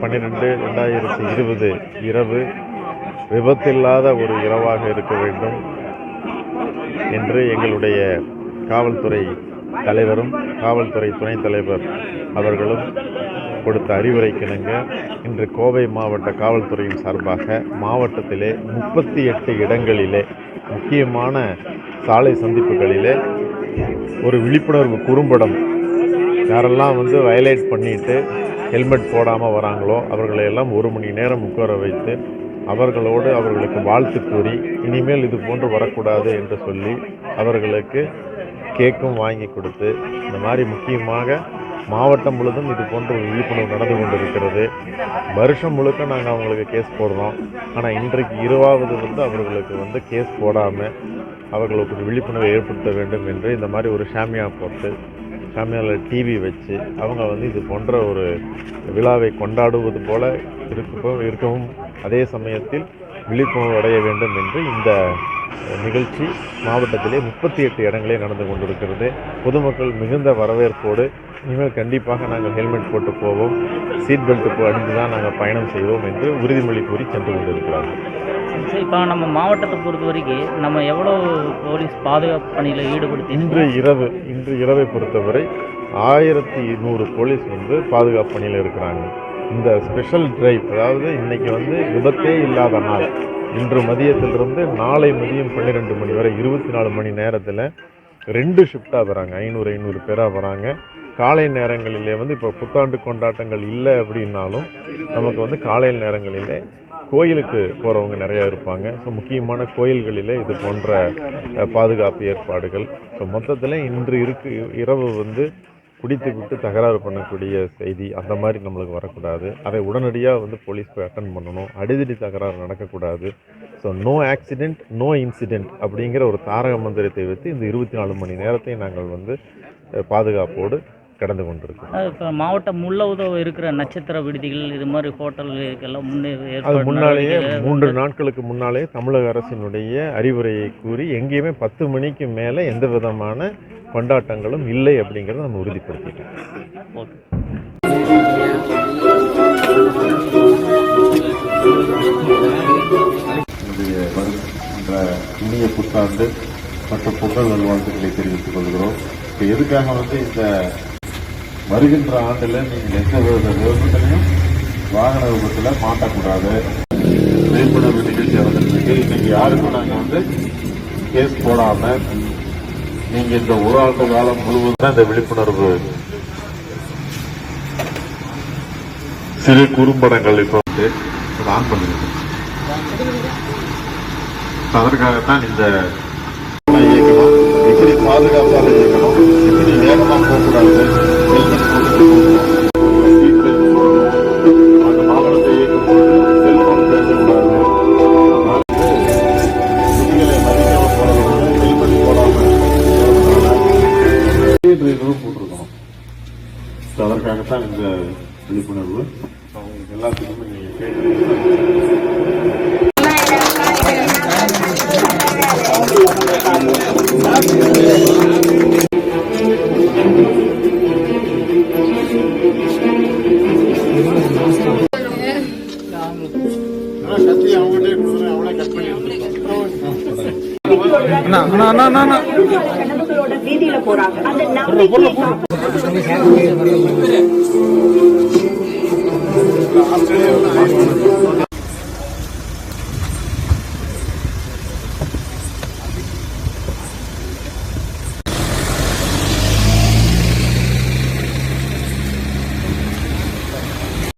பன்னிரெண்டு ரெண்டாயிரத்தி இருபது இரவு விபத்தில்லாத ஒரு இரவாக இருக்க வேண்டும் என்று எங்களுடைய காவல்துறை தலைவரும் காவல்துறை துணைத் தலைவர் அவர்களும் கொடுத்த அறிவுரைக்கிணங்க இன்று கோவை மாவட்ட காவல்துறையின் சார்பாக மாவட்டத்திலே முப்பத்தி எட்டு இடங்களிலே முக்கியமான சாலை சந்திப்புகளிலே ஒரு விழிப்புணர்வு குறும்படம் யாரெல்லாம் வந்து வயலேட் பண்ணிட்டு ஹெல்மெட் போடாமல் வராங்களோ அவர்களை எல்லாம் ஒரு மணி நேரம் உட்கார வைத்து அவர்களோடு அவர்களுக்கு வாழ்த்து கூறி இனிமேல் இது போன்று வரக்கூடாது என்று சொல்லி அவர்களுக்கு கேக்கும் வாங்கி கொடுத்து இந்த மாதிரி முக்கியமாக மாவட்டம் முழுதும் இது போன்ற ஒரு விழிப்புணர்வு நடந்து கொண்டிருக்கிறது. வருஷம் முழுக்க நாங்கள் அவங்களுக்கு கேஸ் போடுறோம். ஆனால் இன்றைக்கு இருவாவது வந்து அவர்களுக்கு வந்து கேஸ் போடாமல் அவர்களுக்கு ஒரு விழிப்புணர்வை ஏற்படுத்த வேண்டும் என்று இந்த மாதிரி ஒரு ஷாமியா போட்டு ஷாமியாவில் டிவி வச்சு அவங்க வந்து இது போன்ற ஒரு விழாவை கொண்டாடுவது போல இருக்கவும் இருக்கவும் அதே சமயத்தில் விழிப்புணர்வு அடைய வேண்டும் என்று இந்த நிகழ்ச்சி மாவட்டத்திலே முப்பத்தி எட்டு இடங்களே நடந்து கொண்டிருக்கிறது. பொதுமக்கள் மிகுந்த வரவேற்போடு இனிமேல் கண்டிப்பாக நாங்கள் ஹெல்மெட் போட்டு போவோம் சீட் பெல்ட் அணிந்து தான் நாங்கள் பயணம் செய்வோம் என்று உறுதிமொழி கூறி சென்று கொண்டிருக்கிறார்கள். இப்போ நம்ம மாவட்டத்தை பொறுத்த வரைக்கும் நம்ம எவ்வளோ போலீஸ் பாதுகாப்பு பணியில் ஈடுபடுத்தி இன்று இரவு இன்று இரவை பொறுத்தவரை ஆயிரத்தி நூறு போலீஸ் வந்து பாதுகாப்பு பணியில் இருக்கிறாங்க. இந்த ஸ்பெஷல் டிரைவ் அதாவது இன்னைக்கு வந்து விபத்தே இல்லாத நாள். இன்று மதியத்திலிருந்து நாளை மதியம் பன்னிரெண்டு மணி வரை இருபத்தி நாலு மணி நேரத்தில் ரெண்டு ஷிஃப்டாக வராங்க. ஐநூறு ஐநூறு பேராக வராங்க. காலை நேரங்களிலே வந்து இப்போ புத்தாண்டு கொண்டாட்டங்கள் இல்லை அப்படின்னாலும் நமக்கு வந்து காலை நேரங்களிலே கோயிலுக்கு போகிறவங்க நிறையா இருப்பாங்க. ஸோ முக்கியமான கோயில்களில் இது போன்ற பாதுகாப்பு ஏற்பாடுகள். ஸோ மொத்தத்தில் இன்று இருக்கு இரவு வந்து குடித்து விட்டு தகராறு பண்ணக்கூடிய செய்தி அந்த மாதிரி நம்மளுக்கு வரக்கூடாது. அதை உடனடியாக வந்து போலீஸ் போய் அட்டன் பண்ணணும். அடிதடி தகராறு நடக்கக்கூடாது. So no accident no incident அப்படிங்கிற ஒரு தாரக மந்திரத்தை வைத்து இந்த இருபத்தி நாலு மணி நேரத்தை நாங்கள் வந்து பாதுகாப்போடு கடந்து கொண்டிருக்கோம் இப்போ மாவட்டம் முழுவதும் இருக்கிற நட்சத்திர விடுதிகள் இது மாதிரி ஹோட்டல் இதுக்கெல்லாம் முன்னே முன்னாலேயே மூன்று நாட்களுக்கு முன்னாலே தமிழக அரசினுடைய அறிவுரையை கூறி எங்கேயுமே பத்து மணிக்கு மேலே எந்த விதமான கொண்டாட்டங்களும் இல்லை அப்படிங்கிறத நம்ம உறுதிப்படுத்திட்டோம். இனிய புத்தாண்டு மற்றும் பொங்கல் நல்வாழ்த்துக்களை தெரிவித்துக் கொள்கிறோம். இப்போ எதுக்காக வந்து இந்த வருகின்ற ஆண்டில் நீங்கள் எந்த வித விபத்துலையும் வாகன விபத்தில் மாட்டக்கூடாது. விழிப்புணர்வு நிகழ்ச்சி நடந்திருக்கு இன்னைக்கு யாருக்கும் நாங்கள் வந்து கேஸ் போடாமல் நீங்கள் இந்த ஒரு ஆண்டு காலம் முழுவதும் இந்த விழிப்புணர்வு சிறு குறும்படங்கள் இப்போ வந்து ஆன் பண்ணிருக்கோம். அதற்காகத்தான் இந்த இயக்கணும் எப்படி பாதுகாப்பாக இயக்கணும் எப்படி வேகமாக போகக்கூடாது. So, அதற்காகத்தான் இந்த விழிப்புணர்வு. அவங்களுக்கு எல்லாத்துக்குமே நீங்க கேட்டு அவளே கட் பண்ணி கனவுகளோட வீதியில போறாங்க. அந்த 没钱了给你给